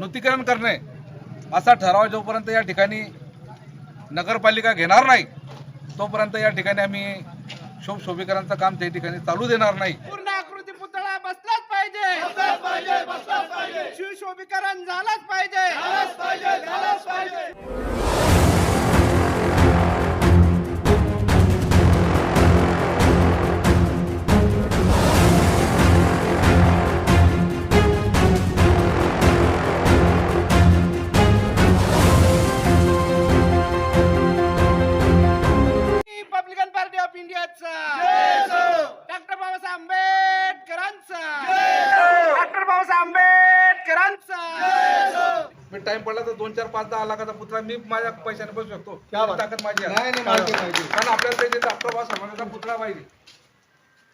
नूतीकरण करणे असा ठराव जोपर्यंत या ठिकाणी नगरपालिका घेणार नाही तोपर्यंत या ठिकाणी आम्ही शोभ शोभीकरांचं काम त्या ठिकाणी चालू देणार नाही. पूर्ण आकृती पुतळा बसलाच पाहिजे. शिवशोभीकरण झालाच पाहिजे. तर दोन चार पाच दहा लाखाचा पुतळा मी माझ्या पैशाने बसू शकतो. क्या बात. ताकद माझी आहे. कारण आपल्याला ते डॉक्टर पुतळा पाहिजे.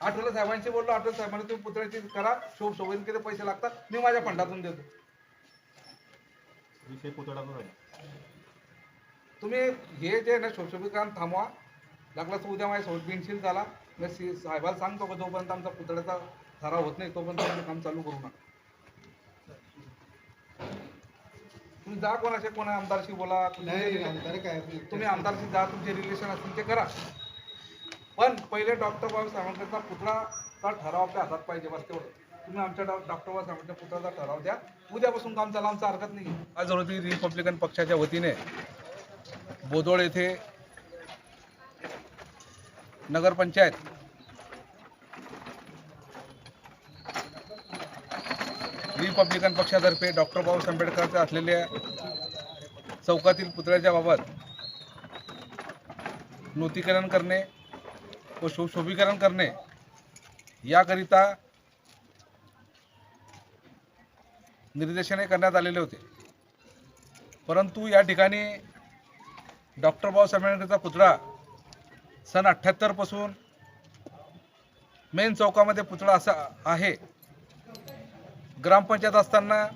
आठवले साहेबांशी बोललो आठवले साहेबांनी तुम्ही पुतळ्याची करा शोभ शोभेन किती पैसे लागतात मी माझ्या फंडातून देतो. विषय तुम्ही हे जे ना शोषोभीकरण थांबवा. लागला तर उद्या माझ्या सोबत बिनशील झाला. मी साहेबाला सांगतो का जोपर्यंत आमचा पुतळ्याचा ठराव होत नाही तोपर्यंत आम्ही काम चालू करू नका. तुम्ही जा कोणाशी कोणा आमदारशी बोला नाही आमदार काय तुम्ही आमदारशी जा तुमचे रिलेशन असतील ते करा. पण पहिले डॉक्टर बाबासाहेब आंबेडकरचा पुतळाचा ठराव आपल्या हातात पाहिजे बस तेवढं. तुम्ही आमच्या डॉ- डॉक्टर बाबासाहेब आंबेडकर पुतळ्याचा ठराव द्या. उद्यापासून काम चाला आमचं हरकत नाही आज रोजी रिपब्लिकन पक्षाच्या वतीने बोदोळ येथे नगरपंचायत रिपब्लिकन पक्षातर्फे डॉक्टर बाबासाहेब आंबेडकरच्या असलेल्या चौकातील पुतळ्याच्या बाबत नूतीकरण करणे व सुशोभीकरण करणे याकरिता निर्देशने करण्यात आलेले होते. परंतु या ठिकाणी डॉक्टर बाबासाहेब आंबेडकरचा पुतळा सन अठ्ठ्याहत्तरपासून मेन चौकामध्ये पुतळा असा आहे. ग्रामपंचायत असताना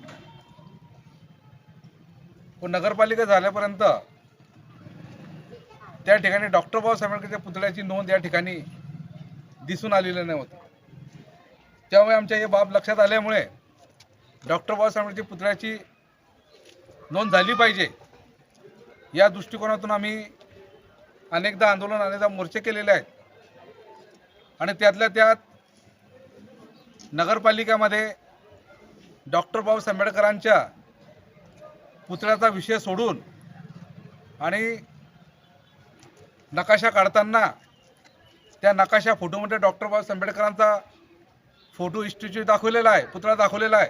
व नगरपालिका झाल्यापर्यंत त्या ठिकाणी डॉक्टर बाबासाहेब आंबेडकरच्या पुतळ्याची नोंद या ठिकाणी दिसून आलेली नव्हती. त्यामुळे आमच्या हे बाब लक्षात आल्यामुळे डॉक्टर बाबासाहेब आंबेडकरच्या पुतळ्याची नोंद झाली पाहिजे. या दृष्टिकोनातून आम्ही अनेकदा आंदोलन अनेकदा मोर्चे केलेले आहेत. आणि त्यातल्या त्यात नगरपालिकेमध्ये डॉक्टर बाबासाहेब आंबेडकरांच्या पुतळ्याचा विषय सोडून आणि नकाशा काढताना त्या नकाशा फोटोमध्ये डॉक्टर बाबासाहेब आंबेडकरांचा फोटो इन्स्टिट्यूट दाखवलेला आहे पुतळा दाखवलेला आहे.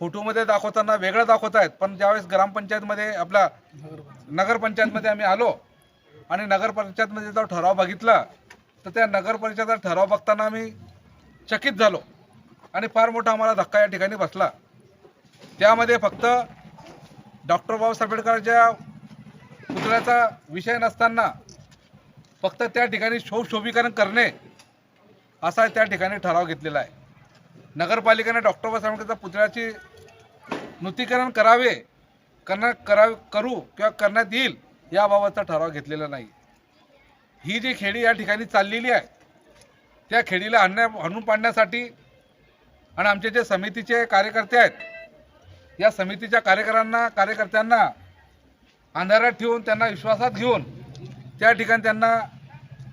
फोटोमध्ये दाखवताना वेगळं दाखवत आहेत पण ज्यावेळेस ग्रामपंचायतमध्ये आपला नगरपंचायतमध्ये आम्ही आलो आणि नगरपंचायतमध्ये जो ठराव बघितला तर त्या नगरपंचायतचा ठराव बघताना आम्ही चकित झालो. आणि फार मोठा आम्हाला धक्का या ठिकाणी बसला. त्यामध्ये फक्त डॉक्टर बाबासाहेब आंबेडकरांच्या पुतळ्याचा विषय नसताना फक्त त्या ठिकाणी शोभशोभीकरण करणे असा त्या ठिकाणी ठराव घेतलेला आहे. नगरपालिकेने डॉक्टर बाबासाहेब आंबेडकरच्या पुतळ्याची नूतीकरण करावे करणार करा करू किंवा करण्यात येईल याबाबतचा ठराव घेतलेला नाही. ही जी खेडी या ठिकाणी चाललेली आहे त्या खेडीला आणण्या आणून पाडण्यासाठी आणि आमचे जे समितीचे कार्यकर्ते आहेत या समितीच्या कार्यकरांना कार्यकर्त्यांना अंधारात ठेवून त्यांना विश्वासात घेऊन त्या ठिकाणी त्यांना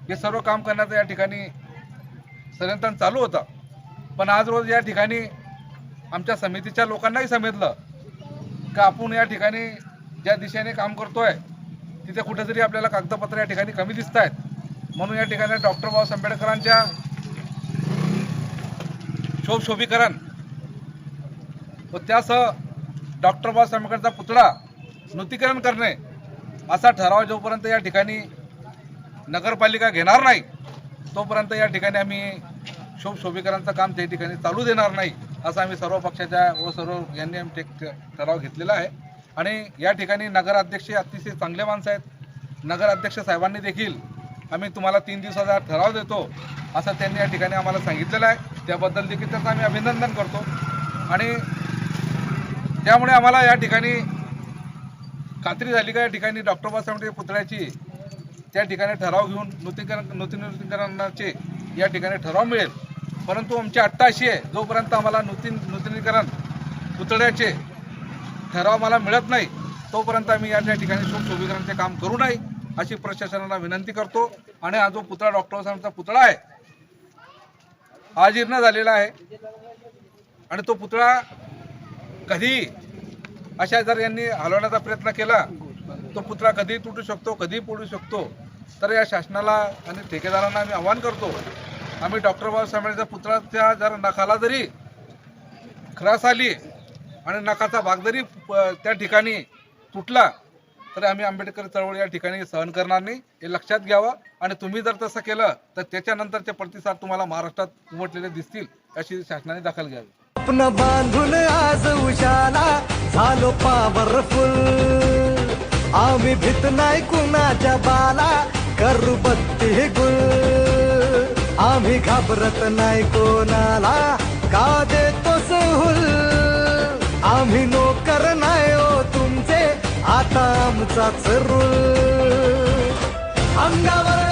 हे सर्व काम करण्याचं या ठिकाणी संयंत्रण चालू होतं. पण आज रोज या ठिकाणी आमच्या समितीच्या लोकांनाही समजलं का आपण या ठिकाणी ज्या दिशेने काम करतोय तिथे कुठेतरी आपल्याला कागदपत्र या ठिकाणी कमी दिसत आहेत म्हणून या ठिकाणी डॉक्टर बाबासाहेब आंबेडकरांच्या शोभशोभीकरण. व त्यासह डॉक्टर बाबासाहेब आंबेडकरचा पुतळा नूतीकरण करणे असा ठराव जोपर्यंत या ठिकाणी नगरपालिका घेणार नाही तोपर्यंत या ठिकाणी आम्ही शोभशोभीकरणचं काम त्या ठिकाणी चालू देणार नाही असं आम्ही सर्व पक्षाच्या व सर्व यांनी आम्ही ठराव घेतलेला आहे. आणि या ठिकाणी नगराध्यक्ष अतिशय चांगले माणसं आहेत. नगराध्यक्ष साहेबांनी देखील आम्ही तुम्हाला तीन दिवसाचा ठराव देतो असं त्यांनी या ठिकाणी आम्हाला सांगितलेलं आहे. त्याबद्दल देखील त्याचं आम्ही अभिनंदन करतो. आणि त्यामुळे आम्हाला या ठिकाणी खात्री झाली का या ठिकाणी डॉक्टर बाबासाहेब आंबेडकर पुतळ्याची त्या ठिकाणी ठराव घेऊन नूतनीकरण नूतनीकरणाचे या ठिकाणी ठराव मिळेल. परंतु आमची आत्ता अशी आहे जोपर्यंत आम्हाला नूतन नूतनीकरण पुतळ्याचे ठराव मला मिळत नाही तोपर्यंत आम्ही या त्या ठिकाणी सुख सुविधांचे काम करू नये. अशी प्रशासनाला विनंती करतो. आणि हा जो पुतळा डॉक्टर साहेबांचा पुतळा आहे हा जीर्ण झालेला आहे. आणि तो पुतळा कधी अशा जर यांनी हलवण्याचा प्रयत्न केला तो पुतळा कधी तुटू शकतो कधी पडू शकतो. तर या शासनाला आणि ठेकेदारांना आम्ही आवाहन करतो. आम्ही डॉक्टर बाबासाहेबांच्या पुतळाच्या जर नखाला जरी खरास आली आणि नखाचा भाग जरी प- त्या ठिकाणी तुटला तर आम्ही आंबेडकर चळवळ या ठिकाणी सहन करणार नाही. हे लक्षात घ्यावं आणि तुम्ही जर तसं केलं तर त्याच्यानंतरचे प्रतिसाद तुम्हाला महाराष्ट्रात उमटलेले दिसतील अशी शासनाने दखल घ्यावी. आपण बांधून आज उशाला झालो पॉवरफुल आम्ही भीत नाही कुणाच्या बाला करू बत्ती गुल. आम्ही घाबरत नाही कोणाला का देतो हुल आम्ही नोकर नाही हो तुमचे आता आमचाच रूल अंगावर